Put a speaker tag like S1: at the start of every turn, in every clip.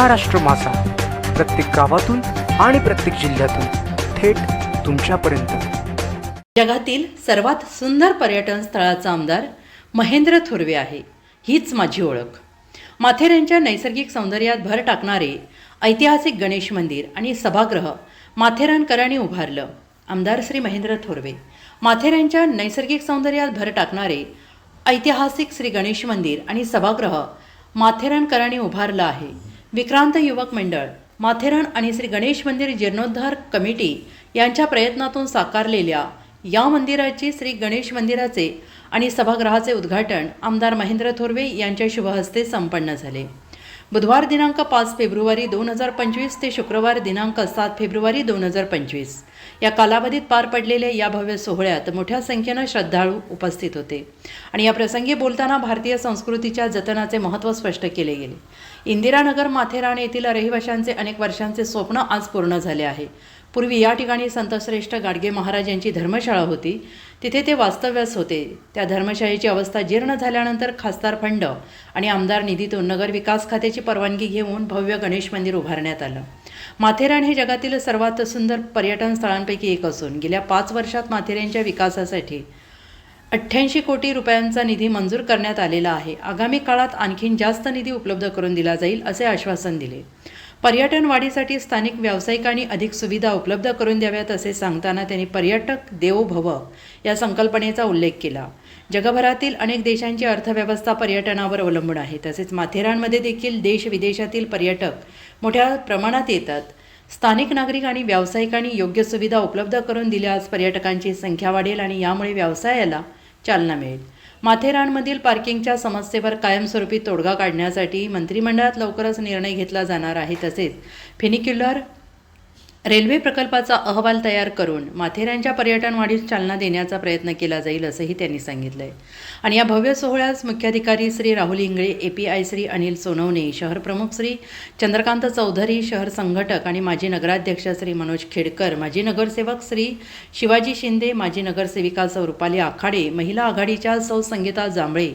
S1: महाराष्ट्र मासा प्रत्येक गावातून आणि प्रत्येक जिल्ह्यातून थेट तुमच्यापर्यंत.
S2: जगातील सर्वात सुंदर पर्यटन स्थळाचा आमदार महेंद्र थोरवे आहे. हीच माझी ओळख. माथेऱ्यांच्या नैसर्गिक सौंदर्यात भर टाकणारे ऐतिहासिक गणेश मंदिर आणि सभागृह माथेरानकरांनी उभारलं. आमदार श्री महेंद्र थोरवे. माथेऱ्यांच्या नैसर्गिक सौंदर्यात भर टाकणारे ऐतिहासिक श्री गणेश मंदिर आणि सभागृह माथेरानकरांनी उभारलं आहे. विक्रांत युवक मंडळ माथेरान आणि श्री गणेश मंदिर जीर्णोद्धार कमिटी यांच्या प्रयत्नातून साकारलेल्या या मंदिराचे श्री गणेश मंदिराचे आणि सभागृहाचे उद्घाटन आमदार महेंद्र थोरवे यांच्या शुभहस्ते संपन्न झाले. बुधवार दिनांक पाच फेब्रुवारी दोन हजार पंचवीस ते शुक्रवार दिनांक सात फेब्रुवारी दोन हजार पंचवीस. या कालावधीत पार पडलेल्या या भव्य सोहळ्यात मोठ्या संख्येनं श्रद्धाळू उपस्थित होते आणि या प्रसंगी बोलताना भारतीय संस्कृतीच्या जतनाचे महत्त्व स्पष्ट केले गेले. इंदिरानगर माथेरान येथील रहिवाशांचे अनेक वर्षांचे स्वप्न आज पूर्ण झाले आहे. पूर्वी या ठिकाणी संतश्रेष्ठ गाडगे महाराज यांची धर्मशाळा होती. तिथे ते वास्तव्यास होते. त्या धर्मशाळेची अवस्था जीर्ण झाल्यानंतर खासदार फंड आणि आमदार निधीतून नगर विकास खात्याची परवानगी घेऊन भव्य गणेश मंदिर उभारण्यात आलं. माथेरान हे जगातील सर्वात सुंदर पर्यटन स्थळांपैकी एक असून गेल्या पाच वर्षात माथेरानच्या विकासासाठी अठ्ठ्याऐंशी कोटी रुपयांचा निधी मंजूर करण्यात आलेला आहे. आगामी काळात आणखीन जास्त निधी उपलब्ध करून दिला जाईल असे आश्वासन दिले. पर्यटन वाढीसाठी स्थानिक व्यावसायिकांनी अधिक सुविधा उपलब्ध करून द्याव्यात असे सांगताना त्यांनी पर्यटक देवो भव या संकल्पनेचा उल्लेख केला. जगभरातील अनेक देशांची अर्थव्यवस्था पर्यटनावर अवलंबून आहे. तसेच माथेरानमध्ये देखील देश विदेशातील पर्यटक मोठ्या प्रमाणात येतात. स्थानिक नागरिक आणि व्यावसायिकांनी योग्य सुविधा उपलब्ध करून दिल्यास पर्यटकांची संख्या वाढेल आणि यामुळे व्यवसायाला चालना मिळेल. माथेरानमधील पार्किंगच्या समस्येवर कायमस्वरूपी तोडगा काढण्यासाठी मंत्रिमंडळात लवकरच निर्णय घेतला जाणार आहे तसेच फिनिक्युलर रेल्वे प्रकल्पाचा अहवाल तयार करून माथेरानच्या पर्यटन वाढीस चालना देण्याचा प्रयत्न केला जाईल असंही त्यांनी सांगितलं आहे आणि या भव्य सोहळ्यास मुख्याधिकारी Shri Rahul Ingale A P I Shri Anil Sonawane शहर प्रमुख श्री चंद्रकांत चौधरी शहर संघटक आणि माजी नगराध्यक्ष श्री मनोज खेडकर माजी नगरसेवक श्री शिवाजी शिंदे माजी नगरसेविका सौ रुपाली आखाडे महिला आघाडीच्या सौ संगीता जांभळे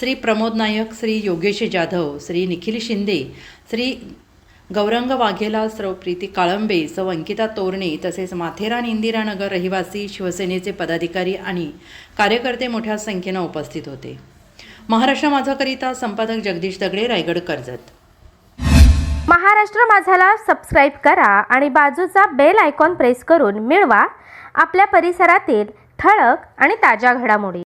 S2: श्री प्रमोद नायक श्री योगेश जाधव श्री निखिल शिंदे श्री गौरंग वाघेला सौ प्रीती काळंबे सौ. अंकिता तोरणे तसेच माथेरान इंदिरानगर रहिवासी शिवसेनेचे पदाधिकारी आणि कार्यकर्ते मोठ्या संख्येनं उपस्थित होते. महाराष्ट्र माझाकरिता संपादक जगदीश दगडे रायगड कर्जत.
S3: महाराष्ट्र माझाला सबस्क्राईब करा आणि बाजूचा बेल आयकॉन प्रेस करून मिळवा. आपल्या परिसरातील ठळक आणि ताज्या घडामोडी.